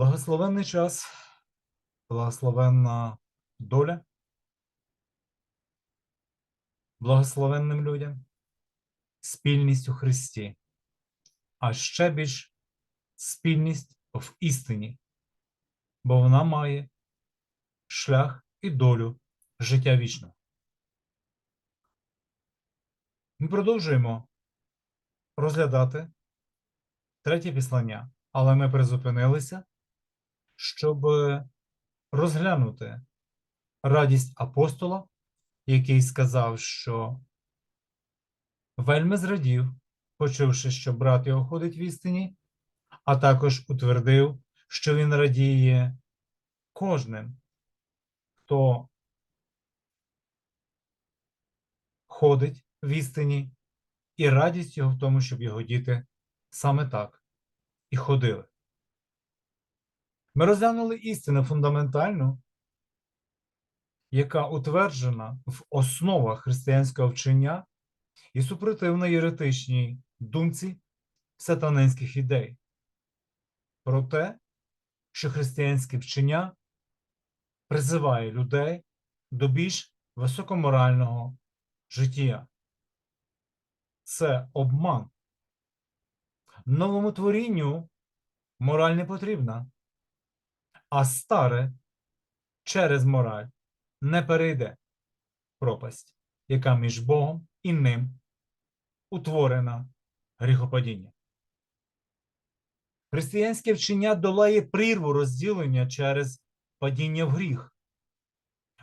Благословенний час, благословенна доля, благословенним людям, спільність у Христі, а ще більш спільність в істині, бо вона має шлях і долю життя вічного. Ми продовжуємо розглядати третє післання, але ми призупинилися, щоб розглянути радість апостола, який сказав, що вельми зрадів, почувши, що брат його ходить в істині, а також утвердив, що він радіє кожним, хто ходить в істині, і радість його в тому, щоб його діти саме так і ходили. Ми розглянули істину фундаментальну, яка утверджена в основах християнського вчення і супротивна єретичній думці сатанинських ідей. Про те, що християнське вчення призиває людей до більш високоморального життя. Це обман. Новому творінню мораль не потрібна, а старе через мораль не перейде пропасть, яка між Богом і ним утворена гріхопадіння. Християнське вчення долає прірву розділення через падіння в гріх,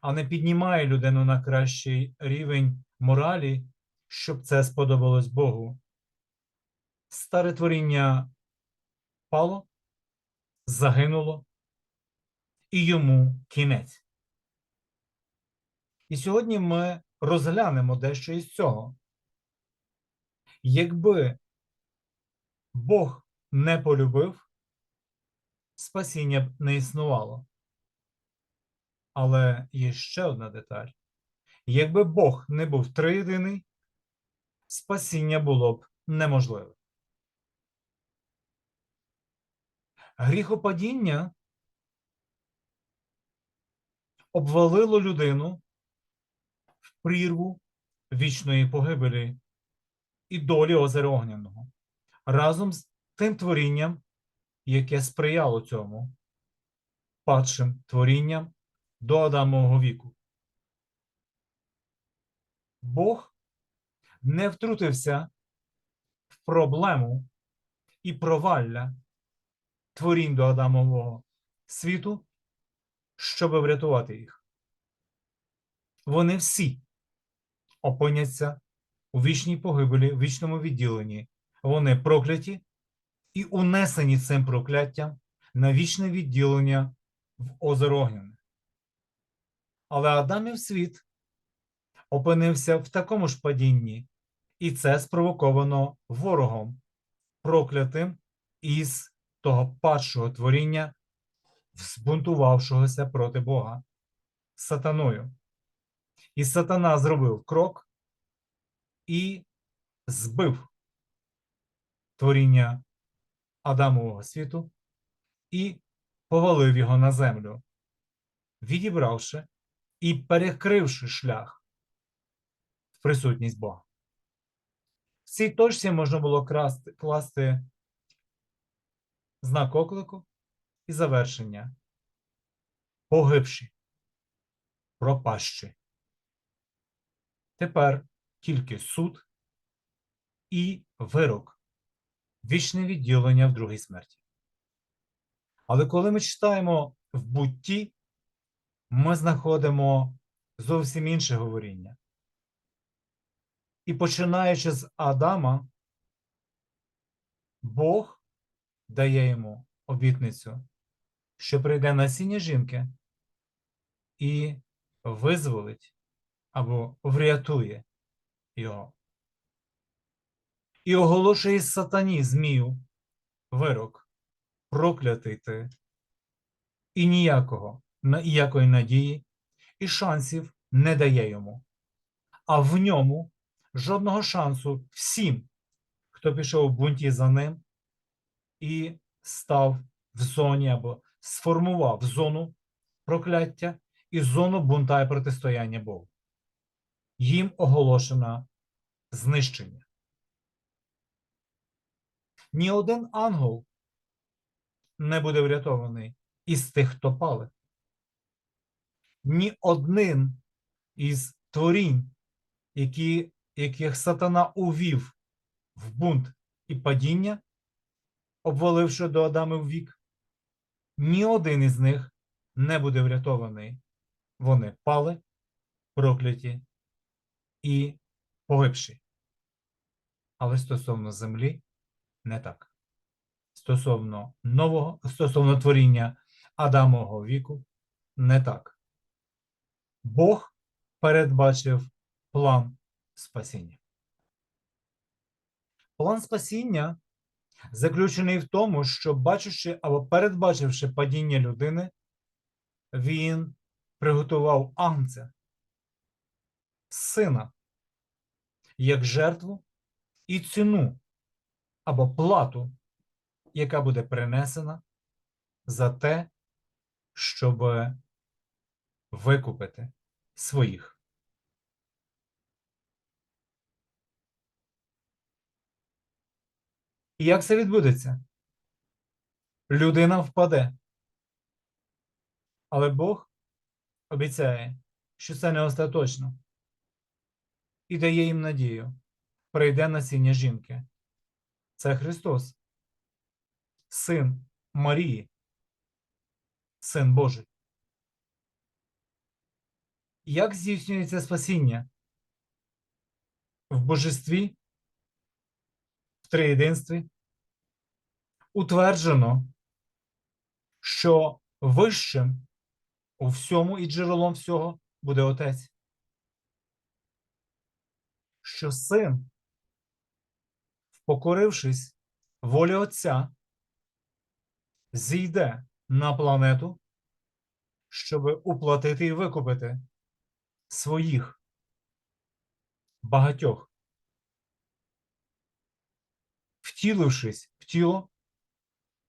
а не піднімає людину на кращий рівень моралі, щоб це сподобалось Богу. Старе творіння пало, загинуло, і йому кінець. І сьогодні ми розглянемо дещо із цього. Якби Бог не полюбив, спасіння б не існувало. Але є ще одна деталь. Якби Бог не був триєдиний, спасіння було б неможливе. Гріхопадіння обвалило людину в прірву вічної погибелі і долі озера Огняного разом з тим творінням, яке сприяло цьому падшим творінням до Адамового віку. Бог не втрутився в проблему і провалля творінь до Адамового світу, щоб врятувати їх. Вони всі опиняться у вічній погибелі, в вічному відділенні. Вони прокляті і унесені цим прокляттям на вічне відділення в озеро Огняне. Але Адамів світ опинився в такому ж падінні, і це спровоковано ворогом, проклятим із того падшого творіння, збунтувавшогося проти Бога сатаною. І сатана зробив крок і збив творіння Адамового світу і повалив його на землю, відібравши і перекривши шлях в присутність Бога. В цій точці можна було класти знак оклику і завершення. Погибші, пропащі. Тепер тільки суд і вирок, вічне відділення в другій смерті. Але коли ми читаємо в бутті, ми знаходимо зовсім інше говоріння. І починаючи з Адама, Бог дає йому обітницю, що прийде насіння жінки і визволить або врятує його. І оголошує сатані змію вирок, проклятий ти, і ніякого, ніякої надії і шансів не дає йому. А в ньому жодного шансу всім, хто пішов в бунті за ним і став в зоні або сформував зону прокляття і зону бунта і протистояння Богу. Їм оголошено знищення. Ні один ангел не буде врятований із тих, хто пали. Ні один із творінь, які, яких сатана увів в бунт і падіння, обваливши до Адамів вік, ні один із них не буде врятований. Вони пали, прокляті і погибші. Але стосовно землі не так. Стосовно нового, стосовно творіння Адамового віку, не так. Бог передбачив план спасіння. План спасіння заключений в тому, що, бачивши або передбачивши падіння людини, він приготував агнця, сина, як жертву і ціну або плату, яка буде принесена за те, щоб викупити своїх. І як це відбудеться? Людина впаде. Але Бог обіцяє, що це не остаточно. І дає їм надію. Прийде насіння жінки. Це Христос, Син Марії, Син Божий. Як здійснюється спасіння? В божестві, триєдинстві утверджено, що вищим у всьому і джерелом всього буде Отець. Що син, впокорившись волі Отця, зійде на планету, щоб уплатити і викупити своїх багатьох, втілившись в тіло,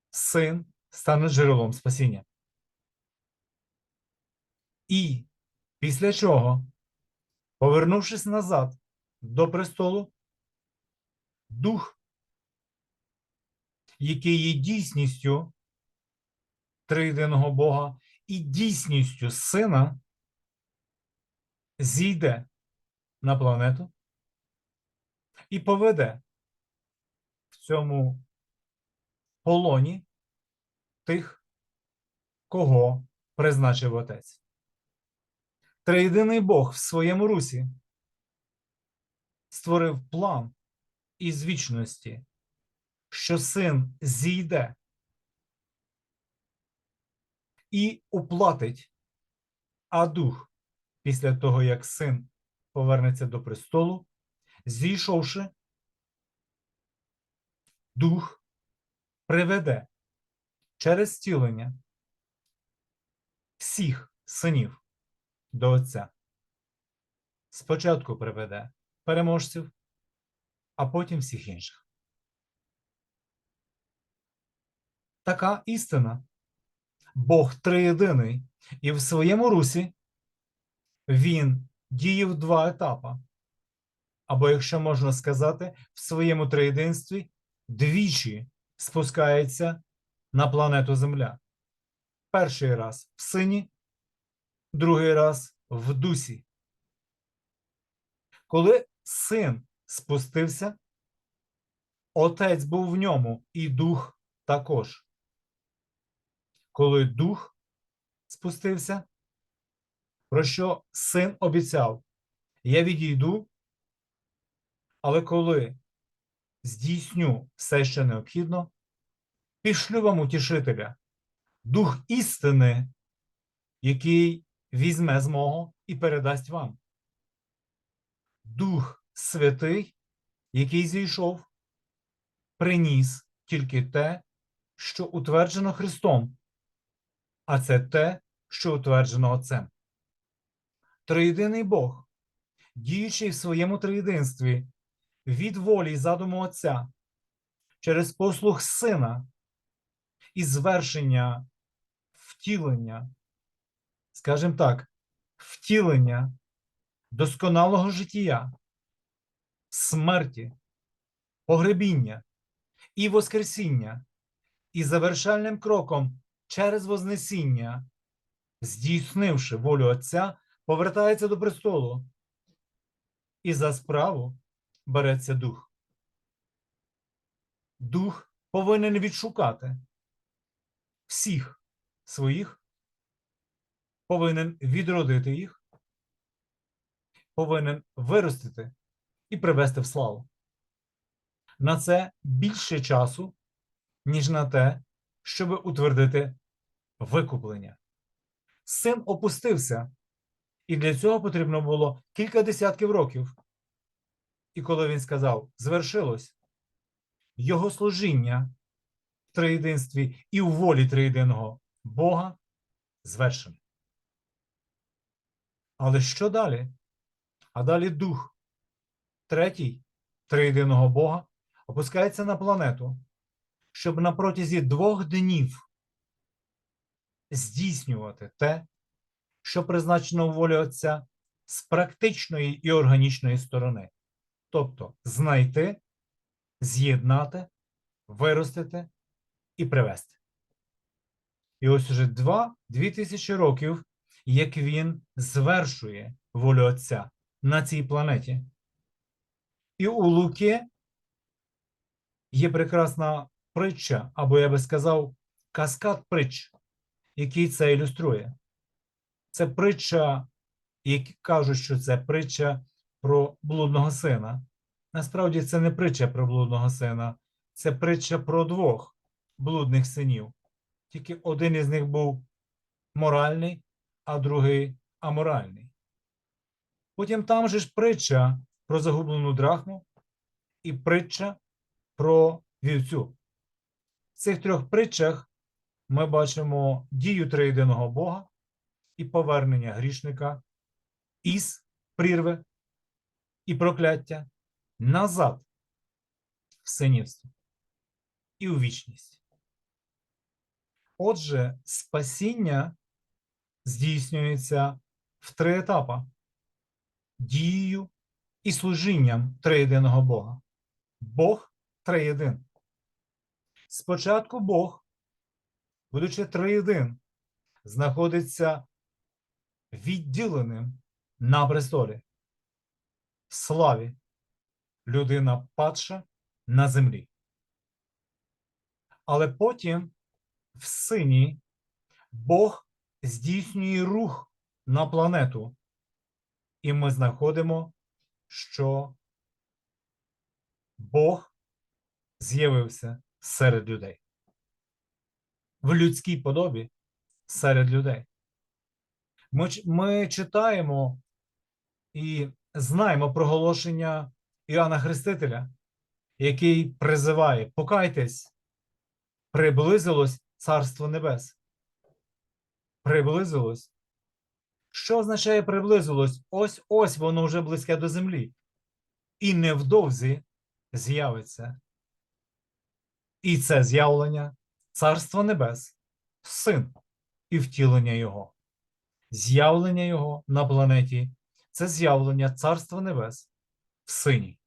син стане джерелом спасіння. І після чого, повернувшись назад до престолу, дух, який є дійсністю триєдиного Бога і дійсністю сина, зійде на планету і поведе цьому полоні тих, кого призначив отець. Триєдиний Бог в своєму русі створив план із вічності, що син зійде і уплатить, дух після того, як син повернеться до престолу, зійшовши, дух приведе через стілення всіх синів до Отця. Спочатку приведе переможців, а потім всіх інших. Така істина. Бог триєдиний, і в своєму русі він діє в два етапи. Або, якщо можна сказати, в своєму триєдинстві двічі спускається на планету Земля. Перший раз в сині, другий раз в дусі. Коли син спустився, отець був в ньому, і дух також. Коли дух спустився, про що син обіцяв: Я відійду, але коли здійсню все, що необхідно, пішлю вам утішителя, дух істини, який візьме з мого і передасть вам. Дух Святий, який зійшов, приніс тільки те, що утверджено Христом, а це те, що утверджено Отцем. Триєдиний Бог, діючий в своєму триєдинстві від волі й задуму Отця через послуг Сина і звершення втілення, скажімо так, втілення досконалого життя, смерті, погребіння і Воскресіння, і завершальним кроком через Вознесіння, здійснивши волю Отця, повертається до престолу, і за справу береться дух. Дух повинен відшукати всіх своїх, повинен відродити їх, повинен виростити і привести в славу. На це більше часу, ніж на те, щоб утвердити викуплення. Син опустився, і для цього потрібно було кілька десятків років. І коли він сказав, звершилось, його служіння в триєдинстві і в волі триєдиного Бога звершене. Але що далі? А далі дух, третій триєдиного Бога, опускається на планету, щоб на протязі двох днів здійснювати те, що призначено волі Отця з практичної і органічної сторони. Тобто знайти, з'єднати, виростити і привести. І ось уже два, дві тисячі років, як він звершує волю Отця на цій планеті. І у Луки є прекрасна притча, або я би сказав, каскад притч, який це ілюструє. Це притча, які кажуть, що це притча про блудного сина. Насправді це не притча про блудного сина, це притча про двох блудних синів. Тільки один із них був моральний, а другий аморальний. Потім там же ж притча про загублену драхму і притча про вівцю. В цих трьох притчах ми бачимо дію триєдиного Бога і повернення грішника із прірви і прокляття назад в синівство і у вічність. Отже, спасіння здійснюється в три етапи: дією і служінням триєдиного Бога. Бог триєдин. Спочатку Бог, будучи триєдин, знаходиться відділеним на престолі, славі, людина падша на землі. Але потім в сині Бог здійснює рух на планету, і ми знаходимо, що Бог з'явився серед людей. В людській подобі серед людей. Ми, ми читаємо і знаємо проголошення Іоанна Хрестителя, який призиває: покайтесь, приблизилось Царство Небес. Приблизилось. Що означає приблизилось? Ось ось воно вже близьке до землі. І невдовзі з'явиться. І це з'явлення Царства Небес, Син і втілення Його. З'явлення Його на планеті це з'явлення Царства Небес в Сині.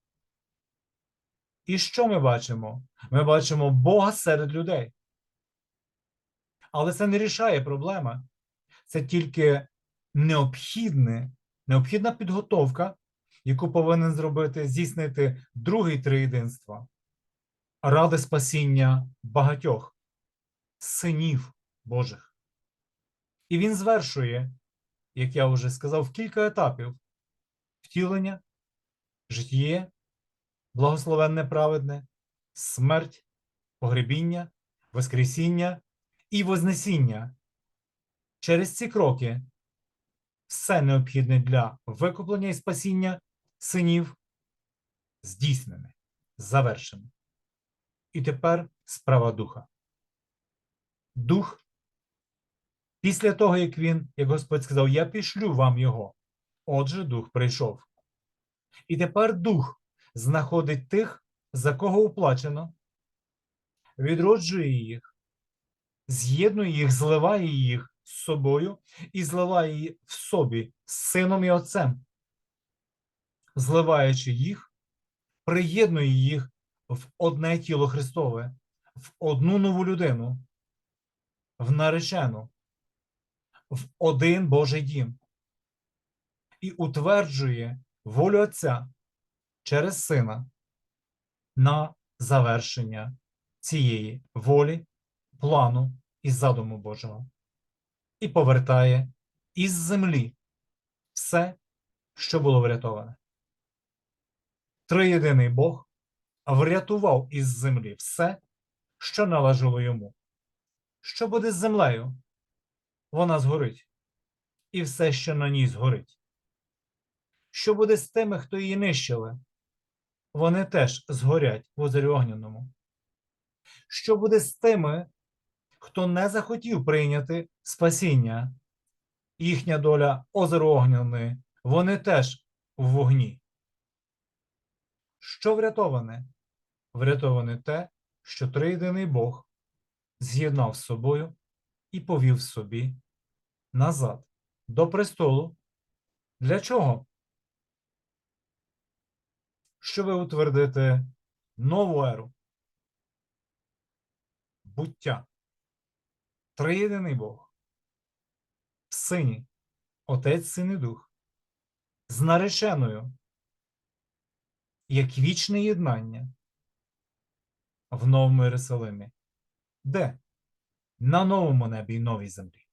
І що ми бачимо? Ми бачимо Бога серед людей. Але це не рішає проблеми. Це тільки необхідне, необхідна підготовка, яку повинен зробити, здійснити другий триєдинства ради спасіння багатьох синів Божих. І він звершує, як я вже сказав, в кілька етапів втілення, життє, благословенне праведне, смерть, погребіння, воскресіння і вознесіння. Через ці кроки все необхідне для викуплення і спасіння синів здійснене, завершене. І тепер справа духа. Дух, після того, як він, як Господь сказав, я пішлю вам його. Отже, дух прийшов. І тепер дух знаходить тих, за кого уплачено, відроджує їх з'єднує їх, зливає їх з собою і зливає їх в собі з сином і отцем. Зливаючи їх, приєднує їх в одне тіло Христове, в одну нову людину, в наречену, в один Божий дім і утверджує волю Отця через Сина на завершення цієї волі, плану і задуму Божого, і повертає із землі все, що було врятоване. Триєдиний Бог врятував із землі все, що належало йому. Що буде з землею? Вона згорить, і все, що на ній згорить. Що буде з тими, хто її нищили? Вони теж згорять в озері Огняному. Що буде з тими, хто не захотів прийняти спасіння? Їхня доля озеро Огняне, вони теж в вогні. Що врятоване? Врятоване те, що триєдиний Бог з'єднав з собою і повів собі назад до престолу. Для чого? Щоб утвердити нову еру. Буття. Триєдиний Бог. Сині, Отець, Син і Дух. З нареченою, як вічне єднання в Новому Єрусалимі. Де? На новому небі і новій землі.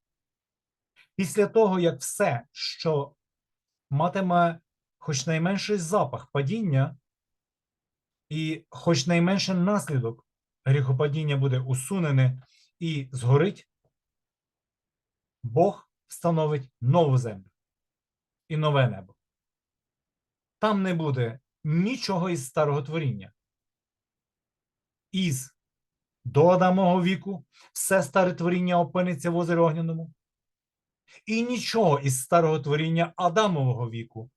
Після того, як все, що матиме хоч найменший запах падіння, і хоч найменший наслідок гріхопадіння буде усунене і згорить, Бог встановить нову землю і нове небо. Там не буде нічого із старого творіння. Із до Адамового віку все старе творіння опиниться в озері Огняному. І нічого із старого творіння Адамового віку,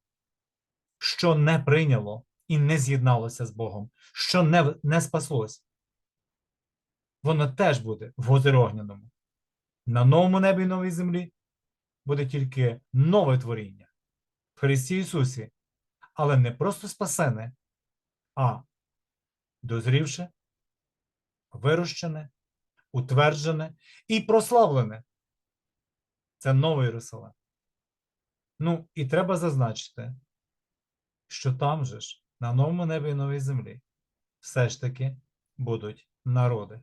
що не прийняло і не з'єдналося з Богом, що не, не спаслось. Воно теж буде в озері Огняному. На новому небі і новій землі буде тільки нове творіння в Христі Ісусі, але не просто спасене, а дозрівше, вирощене, утверджене і прославлене. Це новий Єрусалим. Ну, і треба зазначити, що там же ж, на новому небі і новій землі, все ж таки будуть народи.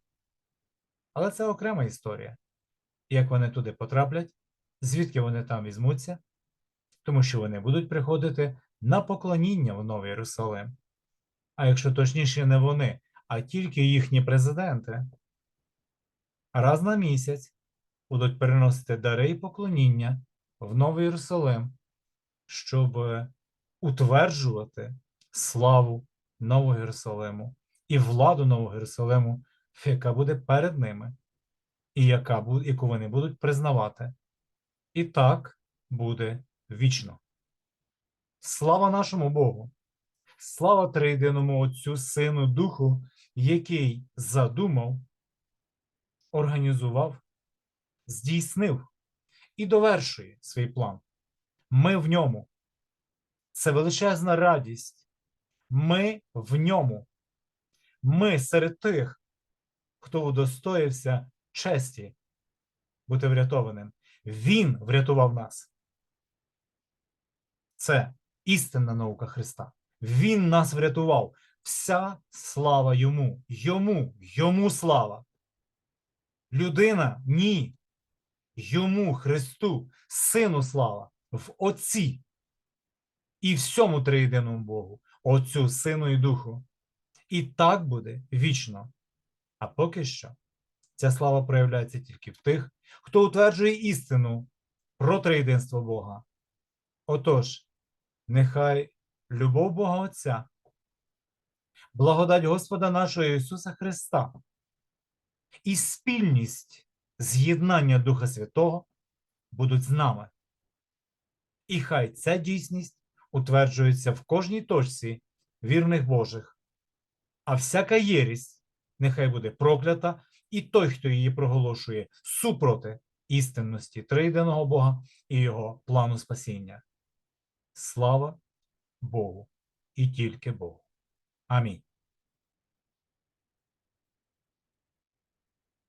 Але це окрема історія. Як вони туди потраплять, звідки вони там візьмуться, тому що вони будуть приходити на поклоніння в Новий Єрусалим. А якщо точніше, не вони, а тільки їхні президенти, раз на місяць будуть переносити дари і поклоніння в Новий Єрусалим, щоб утверджувати славу Нового Єрусалиму і владу Нового Єрусалиму, яка буде перед ними, і яка, яку вони будуть признавати. І так буде вічно. Слава нашому Богу! Слава Триєдиному Отцю, Сину, Духу, який задумав, організував, здійснив і довершує свій план. Ми в ньому. Це величезна радість. Ми в ньому. Ми серед тих, хто удостоївся честі бути врятованим. Він врятував нас. Це істинна наука Христа. Він нас врятував. Вся слава йому. Йому, йому слава. Людина ні. Йому, Христу, Сину слава, в Отці і всьому триєдиному Богу, Отцю, Сину і Духу. І так буде вічно. А поки що ця слава проявляється тільки в тих, хто утверджує істину про триєдинство Бога. Отож, нехай любов Бога Отця, благодать Господа нашого Ісуса Христа і спільність з'єднання Духа Святого будуть з нами. І хай ця дійсність утверджується в кожній точці вірних Божих, а всяка єрість нехай буде проклята і той, хто її проголошує супроти істинності триєдиного Бога і його плану спасіння. Слава Богу і тільки Богу. Amém.